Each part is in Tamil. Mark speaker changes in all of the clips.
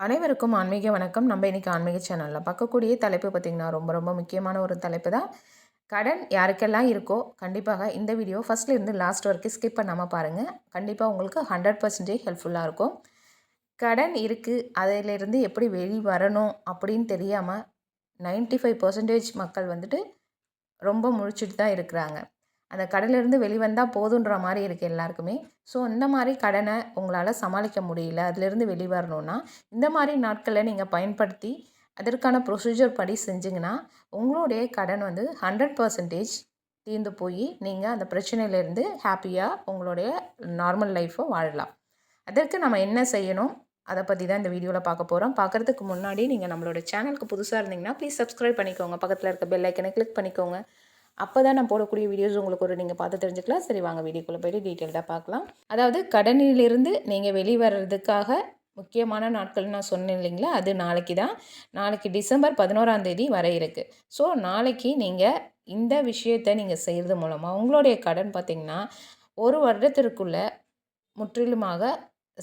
Speaker 1: அனைவருக்கும் ஆன்மீக வணக்கம். நம்ம இன்றைக்கி ஆன்மீக சேனலில் பார்க்கக்கூடிய தலைப்பு பார்த்திங்கன்னா ரொம்ப ரொம்ப முக்கியமான ஒரு தலைப்பு தான். கடன் யாருக்கெல்லாம் இருக்கோ கண்டிப்பாக இந்த வீடியோ ஃபஸ்ட்லேருந்து லாஸ்ட் வரைக்கும் ஸ்கிப் பண்ணாமல் பாருங்கள் கண்டிப்பாக உங்களுக்கு ஹண்ட்ரட் பர்சன்டேஜ் ஹெல்ப்ஃபுல்லாக இருக்கும். கடன் இருக்குது அதிலிருந்து எப்படி வெளி வரணும் அப்படின்னு தெரியாமல் நைன்ட்டி ஃபைவ் பர்சன்டேஜ் மக்கள் வந்துட்டு ரொம்ப முழிச்சிட்டு தான் இருக்கிறாங்க. அந்த கடலிருந்து வெளிவந்தால் போதுன்ற மாதிரி இருக்குது எல்லாருக்குமே. ஸோ இந்த மாதிரி கடனை உங்களால் சமாளிக்க முடியல அதுலேருந்து வெளிவரணுன்னா இந்த மாதிரி நாட்களை நீங்கள் பயன்படுத்தி அதற்கான ப்ரொசீஜர் படி செஞ்சிங்கன்னா உங்களுடைய கடன் வந்து ஹண்ட்ரட் பர்சன்டேஜ் தீர்ந்து போய் நீங்கள் அந்த பிரச்சனையிலேருந்து ஹாப்பியாக உங்களுடைய நார்மல் லைஃப்பை வாழலாம். அதற்கு நம்ம என்ன செய்யணும்? அதை பற்றி தான் இந்த வீடியோவில் பார்க்க போகிறோம் பார்க்குறதுக்கு முன்னாடி நீங்கள் நம்மளோட சேனலுக்கு புதுசாக இருந்தீங்கன்னா ப்ளீஸ் சப்ஸ்கிரைப் பண்ணிக்கோங்க. பக்கத்தில் இருக்க பெல் ஐக்கனை கிளிக் பண்ணிக்கோங்க. அப்போ தான் நான் போடக்கூடிய வீடியோஸ் உங்களுக்கு ஒரு நீங்கள் பார்த்து தெரிஞ்சுக்கலாம். சரி வாங்க வீடியோக்குள்ளே போய்ட்டு டீட்டெயில்டாக பார்க்கலாம். அதாவது கடனிலிருந்து நீங்கள் வெளிவரதுக்காக முக்கியமான நாட்கள் நான் சொன்னேன் இல்லைங்களா? அது நாளைக்கு தான். நாளைக்கு டிசம்பர் பதினோராம் தேதி வர இருக்குது ஸோ நாளைக்கு நீங்கள் இந்த விஷயத்தை நீங்கள் செய்கிறது மூலமாக உங்களுடைய கடன் பார்த்திங்கன்னா ஒரு வருடத்திற்குள்ளே முற்றிலுமாக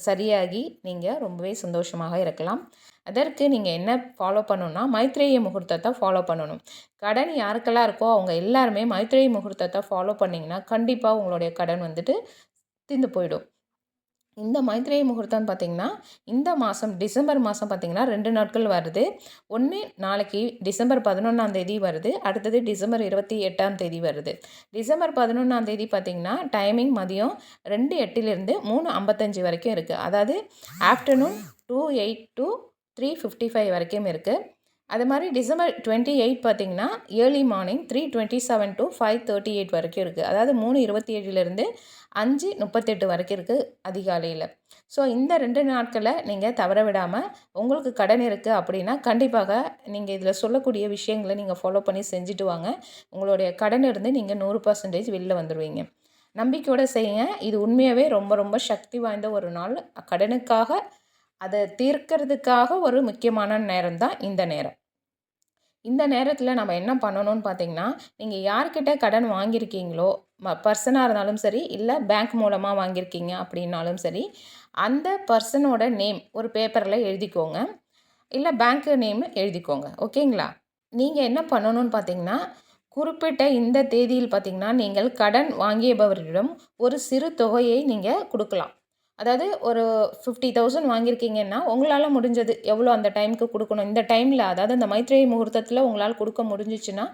Speaker 1: சரியாகி நீங்கள் ரொம்பவே சந்தோஷமாக இருக்கலாம். அதற்கு நீங்கள் என்ன ஃபாலோ பண்ணணும்னா மைத்ரேய முகூர்த்தத்தை ஃபாலோ பண்ணணும். கடன் யாருக்கெல்லாம் இருக்கோ அவங்க எல்லாருமே மைத்ரேய முகூர்த்தத்தை ஃபாலோ பண்ணிங்கன்னா கண்டிப்பாக உங்களுடைய கடன் வந்துட்டு தீர்ந்து போயிடும். இந்த மைத்ரேய முகூர்த்தம்னு பார்த்திங்கன்னா இந்த மாதம் டிசம்பர் மாதம் பார்த்திங்கன்னா ரெண்டு நாட்கள் வருது. ஒன்று நாளைக்கு டிசம்பர் பதினொன்றாம் தேதி வருது. அடுத்தது டிசம்பர் இருபத்தி எட்டாம் தேதி வருது. டிசம்பர் பதினொன்றாம் தேதி பார்த்திங்கன்னா டைமிங் மதியம் ரெண்டு எட்டிலிருந்து மூணு ஐம்பத்தஞ்சு வரைக்கும் இருக்குது அதாவது afternoon two eight to three fifty five வரைக்கும் இருக்குது அது மாதிரி டிசம்பர் டுவெண்ட்டி எயிட் பார்த்திங்கன்னா early morning three twenty seven to five thirty eight வரைக்கும் இருக்குது அதாவது மூணு இருபத்தி ஏழுலேருந்து அஞ்சு முப்பத்தெட்டு வரைக்கும் இருக்குது அதிகாலையில். ஸோ இந்த ரெண்டு நாட்களை நீங்கள் தவற விடாமல் உங்களுக்கு கடன் இருக்குது அப்படின்னா கண்டிப்பாக நீங்கள் இதில் சொல்லக்கூடிய விஷயங்களை நீங்கள் ஃபாலோ பண்ணி செஞ்சுட்டு வாங்க. உங்களுடைய கடன் இருந்து நீங்கள் நூறு பர்சன்டேஜ் வெளில வந்துடுவீங்க நம்பிக்கையோடு செய்யுங்க. இது உண்மையாகவே ரொம்ப ரொம்ப சக்தி வாய்ந்த ஒரு நாள். கடனுக்காக அதை தீர்க்கிறதுக்காக ஒரு முக்கியமான நேரம் தான் இந்த நேரம். இந்த நேரத்தில் நம்ம என்ன பண்ணணும்னு பார்த்தீங்கன்னா நீங்கள் யார்கிட்ட கடன் வாங்கியிருக்கீங்களோ ம பர்சனாக இருந்தாலும் சரி இல்லை பேங்க் மூலமாக வாங்கியிருக்கீங்க அப்படின்னாலும் சரி அந்த பர்சனோட நேம் ஒரு பேப்பரில் எழுதிக்கோங்க. இல்லை பேங்க்கு நேம் எழுதிக்கோங்க. ஓகேங்களா? நீங்கள் என்ன பண்ணணும்னு பார்த்தீங்கன்னா குறிப்பிட்ட இந்த தேதியில் பார்த்தீங்கன்னா நீங்கள் கடன் வாங்கியபவரிடம் ஒரு சிறு தொகையை நீங்கள் கொடுக்கலாம். அதாவது ஒரு ஃபிஃப்டி தௌசண்ட் வாங்கியிருக்கீங்கன்னா உங்களால் முடிஞ்சது எவ்வளோ அந்த டைமுக்கு கொடுக்கணும். இந்த டைமில் அதாவது இந்த மைத்ரேயி முகூர்த்தத்தில் உங்களால் கொடுக்க முடிஞ்சிச்சுன்னா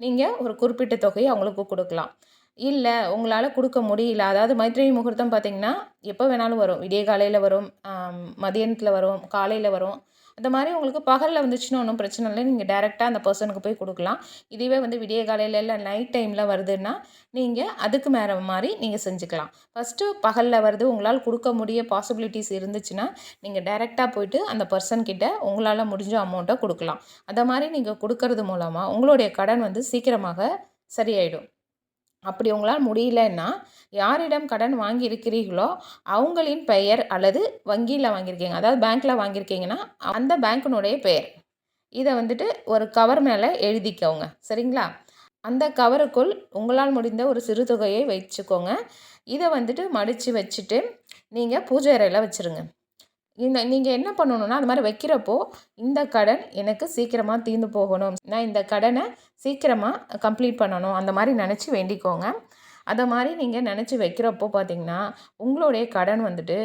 Speaker 1: நீங்கள் ஒரு குறிப்பிட்ட தொகையை அவங்களுக்கு கொடுக்கலாம். இல்லை உங்களால் கொடுக்க முடியல. அதாவது மைத்ரேயி முகூர்த்தம் பார்த்திங்கன்னா எப்போ வேணாலும் வரும். விடிய காலையில் வரும் மதியானத்தில் வரும் காலையில் வரும். அந்த மாதிரி உங்களுக்கு பகலில் வந்துச்சுன்னா ஒன்றும் பிரச்சனை இல்லை. நீங்கள் டேரெக்டாக அந்த பர்சனுக்கு போய் கொடுக்கலாம். இதுவே வந்து விடிய காலையில் இல்லை நைட் டைமில் வருதுன்னா நீங்கள் அதுக்கு மேலே மாதிரி நீங்கள் செஞ்சுக்கலாம். ஃபஸ்ட்டு பகலில் வருது உங்களால் கொடுக்க முடிய பாசிபிலிட்டிஸ் இருந்துச்சுன்னா நீங்கள் டைரெக்டாக போயிட்டு அந்த பர்சன்கிட்ட உங்களால் முடிஞ்ச அமௌண்ட்டை கொடுக்கலாம். அந்த மாதிரி நீங்கள் கொடுக்கறது மூலமாக உங்களுடைய கடன் வந்து சீக்கிரமாக சரியாயிடும். அப்படி உங்களால் முடியலன்னா யாரிடம் கடன் வாங்கியிருக்கிறீர்களோ அவங்களின் பெயர் அல்லது வங்கியில் வாங்கியிருக்கீங்க. அதாவது பேங்க்கில் வாங்கியிருக்கீங்கன்னா அந்த பேங்க்கினுடைய பெயர். இதை வந்துட்டு ஒரு கவர் மேலே எழுதிக்கோங்க. சரிங்களா? அந்த கவருக்குள் உங்களால் முடிந்த ஒரு சிறு தொகையை வச்சுக்கோங்க. இதை வந்துட்டு மடித்து வச்சுட்டு நீங்கள் பூஜை அறையில் வச்சுருங்க. இந்த நீங்கள் என்ன பண்ணணும்னா அது மாதிரி வைக்கிறப்போ இந்த கடன் எனக்கு சீக்கிரமாக தீர்ந்து போகணும். நான் இந்த கடனை சீக்கிரமாக கம்ப்ளீட் பண்ணணும். அந்த மாதிரி நினச்சி வேண்டிக்கோங்க. அதை மாதிரி நீங்கள் நினச்சி வைக்கிறப்போ பார்த்திங்கன்னா உங்களுடைய கடன் வந்துட்டு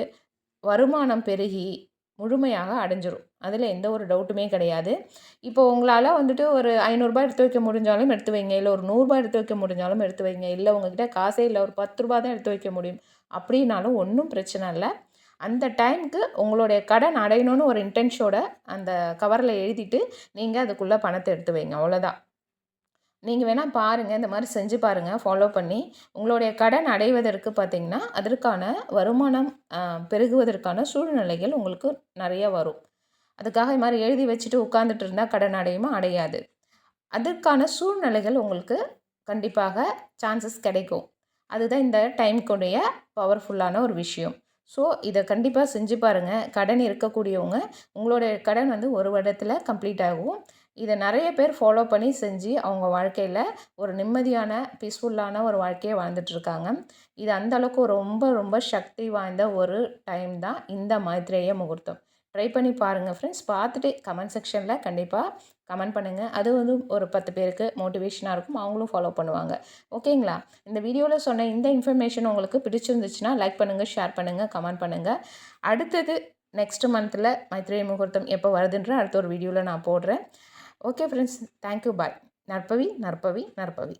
Speaker 1: வருமானம் பெருகி முழுமையாக அடைஞ்சிரும். அதில் எந்த ஒரு டவுட்டுமே கிடையாது. இப்போ உங்களால் வந்துட்டு ஒரு ஐநூறுரூபா எடுத்து வைக்க முடிஞ்சாலும் எடுத்து வைங்க. இல்லை ஒரு நூறுரூபா எடுத்து வைக்க முடிஞ்சாலும் எடுத்து வைங்க. இல்லை உங்ககிட்ட காசே இல்லை. ஒரு பத்து ரூபா தான் எடுத்து வைக்க முடியும். அப்படின்னாலும் ஒன்றும் பிரச்சனை இல்லை. அந்த டைமுக்கு உங்களுடைய கடன் அடையணும்னு ஒரு இன்டென்ஷோட அந்த கவரில் எழுதிட்டு நீங்கள் அதுக்குள்ளே பணத்தை எடுத்து வைங்க. அவ்வளோதான் நீங்கள் வேணால் பாருங்கள் இந்த மாதிரி செஞ்சு பாருங்கள் ஃபாலோ பண்ணி. உங்களுடைய கடன் அடைவதற்கு பார்த்திங்கன்னா அதற்கான வருமானம் பெருகுவதற்கான சூழ்நிலைகள் உங்களுக்கு நிறைய வரும். அதுக்காக இது மாதிரி எழுதி வச்சுட்டு உட்காந்துட்டு இருந்தால் கடன் அடையுமா? அடையாது. அதற்கான சூழ்நிலைகள் உங்களுக்கு கண்டிப்பாக சான்சஸ் கிடைக்கும். அதுதான் இந்த டைம்க்குடைய பவர்ஃபுல்லான ஒரு விஷயம். ஸோ இதை கண்டிப்பாக செஞ்சு பாருங்கள் கடன் இருக்கக்கூடியவங்க உங்களுடைய கடன் வந்து ஒரு வருடத்தில் கம்ப்ளீட் ஆகும். இதை நிறைய பேர் ஃபாலோ பண்ணி செஞ்சு அவங்க வாழ்க்கையில் ஒரு நிம்மதியான பீஸ்ஃபுல்லான ஒரு வாழ்க்கையை வாழ்ந்துட்டுருக்காங்க. இது அந்தளவுக்கு ரொம்ப ரொம்ப சக்தி வாய்ந்த ஒரு டைம் தான் இந்த மைத்ரேய முகூர்த்தம். ட்ரை பண்ணி பாருங்கள் ஃப்ரெண்ட்ஸ் பார்த்துட்டு கமெண்ட் செக்ஷனில் கண்டிப்பாக கமெண்ட் பண்ணுங்கள் அது வந்து ஒரு பத்து பேருக்கு மோட்டிவேஷனாக இருக்கும். அவங்களும் ஃபாலோ பண்ணுவாங்க. ஓகேங்களா இந்த வீடியோவில் சொன்ன இந்த இன்ஃபர்மேஷன் உங்களுக்கு பிடிச்சிருந்துச்சுன்னா லைக் பண்ணுங்கள் ஷேர் பண்ணுங்கள் கமெண்ட் பண்ணுங்கள் அடுத்தது நெக்ஸ்ட் மந்தில் மைத்ரேய முகூர்த்தம் எப்போ வருதுன்ற அடுத்த ஒரு வீடியோவில் நான் போடுறேன். ஓகே ஃப்ரெண்ட்ஸ் தேங்க்யூ பாய் நற்பவி நற்பவி நற்பவி.